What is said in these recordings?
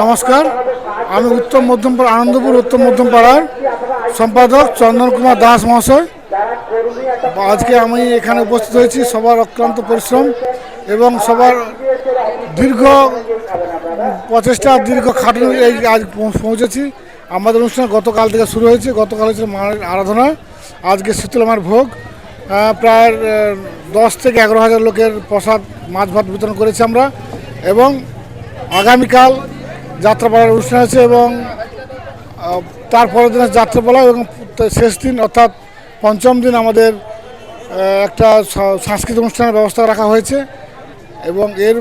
নমস্কার। আমি উত্তম মধ্যমপাড়া, আনন্দপুর উত্তম মধ্যম পাড়ার সম্পাদক চন্দন কুমার দাস মহাশয়। আজকে আমি এখানে উপস্থিত হয়েছি, সবার অক্লান্ত পরিশ্রম এবং সবার দীর্ঘ প্রচেষ্টা, দীর্ঘ খাটুনি এই আজ পৌঁছেছি। আমাদের অনুষ্ঠান গতকাল থেকে শুরু হয়েছে, গতকাল হয়েছিল মায়ের আরাধনা। আজকে শীতলমার ভোগ। প্রায় দশ থেকে এগারো হাজার লোকের প্রসাদ মাছ ভাত বিতরণ করেছি আমরা এবং আগামীকাল যাত্রাপালার অনুষ্ঠান আছে এবং আহ, তারপরের দিন যাত্রাপালা এবং শেষ দিন অর্থাৎ পঞ্চম দিন আমাদের একটা সাংস্কৃতিক অনুষ্ঠানের ব্যবস্থা রাখা হয়েছে এবং এর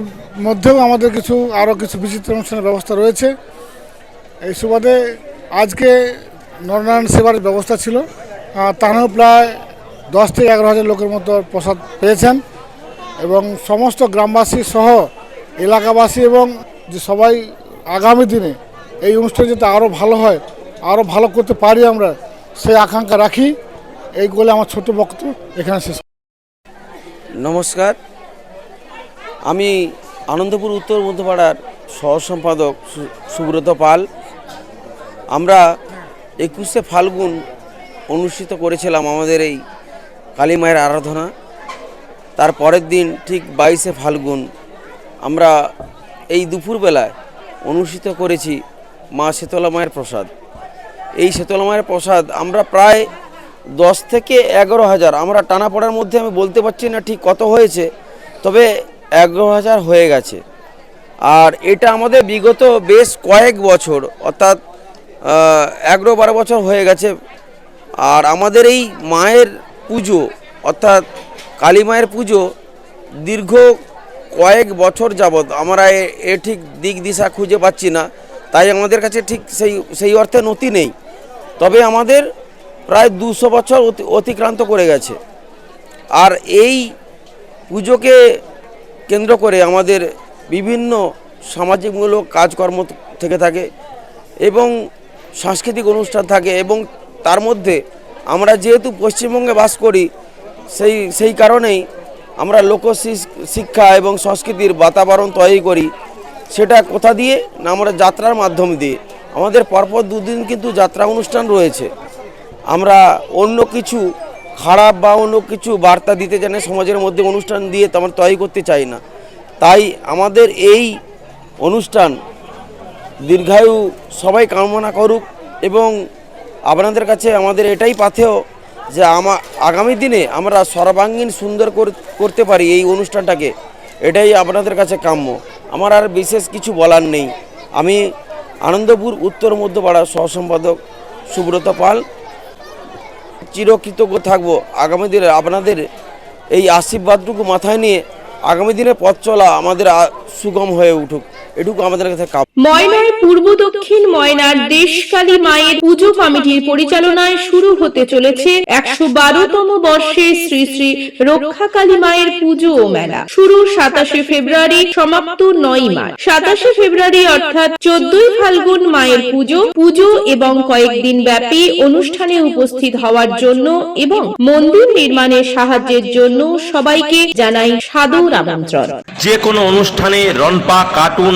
মধ্যেও আমাদের কিছু আরও কিছু বিচিত্র অনুষ্ঠানের ব্যবস্থা রয়েছে। এই সুবাদে আজকে নরনারায়ণ সেবার ব্যবস্থা ছিল। তাহলেও প্রায় দশ থেকে এগারো হাজার লোকের মতো প্রসাদ পেয়েছেন এবং সমস্ত গ্রামবাসী সহ এলাকাবাসী এবং যে সবাই আগামী দিনে এই অনুষ্ঠান যাতে আরও ভালো হয় আরও ভালো করতে পারি আমরা, সেই আকাঙ্ক্ষা রাখি। এই বলে আমার ছোট বক্তব্য এখানে শেষ। নমস্কার। আমি আনন্দপুর উত্তর মধ্যপাড়ার সহ সম্পাদক সুব্রত পাল। আমরা একুশে ফাল্গুন অনুষ্ঠিত করেছিলাম আমাদের এই কালী মায়ের আরাধনা। তার পরের দিন ঠিক বাইশে ফাল্গুন আমরা এই দুপুরবেলায় অনুষ্ঠিত করেছি মা শীতলা মায়ের প্রসাদ। এই শীতলা মায়ের প্রসাদ আমরা প্রায় দশ থেকে এগারো হাজার। আমরা টানা পড়ার মধ্যে আমি বলতে পারছি না ঠিক কত হয়েছে, তবে এগারো হাজার হয়ে গেছে। আর এটা আমাদের বিগত বেশ কয়েক বছর, অর্থাৎ এগারো বারো বছর হয়ে গেছে। আর আমাদের এই মায়ের পুজো, অর্থাৎ কালী মায়ের পুজো দীর্ঘ কয়েক বছর যাবৎ আমরা এ- ঠিক দিক দিশা খুঁজে পাচ্ছি না, তাই আমাদের কাছে ঠিক সেই সেই অর্থে নথি নেই। তবে আমাদের প্রায় দুশো বছর অতি- অতিক্রান্ত করে গেছে। আর এই পুজোকে কেন্দ্র করে আমাদের বিভিন্ন সামাজিকমূলক কাজকর্ম থেকে থাকে এবং সাংস্কৃতিক অনুষ্ঠান থাকে এবং তার মধ্যে আমরা যেহেতু পশ্চিমবঙ্গে বাস করি, সেই সেই কারণেই আমরা লোক শিক্ষা এবং সংস্কৃতির বাতাবরণ তৈরি করি, সেটা কোথা দিয়ে? না আমরা যাত্রার মাধ্যম দিয়ে। আমাদের পরপর দুদিন কিন্তু যাত্রা অনুষ্ঠান রয়েছে। আমরা অন্য কিছু খারাপ বা অন্য কিছু বার্তা দিতে জানে সমাজের মধ্যে অনুষ্ঠান দিয়ে তো আমরা তৈরি করতে চাই না। তাই আমাদের এই অনুষ্ঠান দীর্ঘায়ু সবাই কামনা করুক এবং আপনাদের কাছে আমাদের এটাই পাথেয় যে আমা, আগামী দিনে আমরা সর্বাঙ্গীন সুন্দর কর- করতে পারি এই অনুষ্ঠানটাকে। এটাই আপনাদের কাছে কাম্য। আমার আর বিশেষ কিছু বলার নেই। আমি আনন্দপুর উত্তর মধ্যপাড়া সহসম্পাদক সুব্রত পাল। চিরকৃতজ্ঞ থাকব। আগামী দিনে আপনাদের এই আশীর্বাদটুকু মাথায় নিয়ে আগামী দিনে পথ চলা আমাদের সুগম হয়ে উঠুক। এটুকু আমাদের কাছে ময়নার পূর্ব দক্ষিণ ময়নার দেশকালী মায়ের পুজো কমিটির পরিচালনায় শুরু হতে চলেছে একশো বারোতম বর্ষে শ্রী শ্রী রক্ষাকালী মায়ের পুজো ও মেলা। শুরু সাতাশে ফেব্রুয়ারি সমাপ্ত নয় মার্চ। সাতাশে ফেব্রুয়ারি অর্থাৎ চোদ্দই ফাল্গুন মায়ের পুজো। পুজো এবং কয়েকদিন ব্যাপী অনুষ্ঠানে উপস্থিত হওয়ার জন্য এবং মন্দির নির্মাণের সাহায্যের জন্য সবাইকে জানাই সাদর আমন্ত্রণ। যে কোনো অনুষ্ঠানে রনপা কার্টুন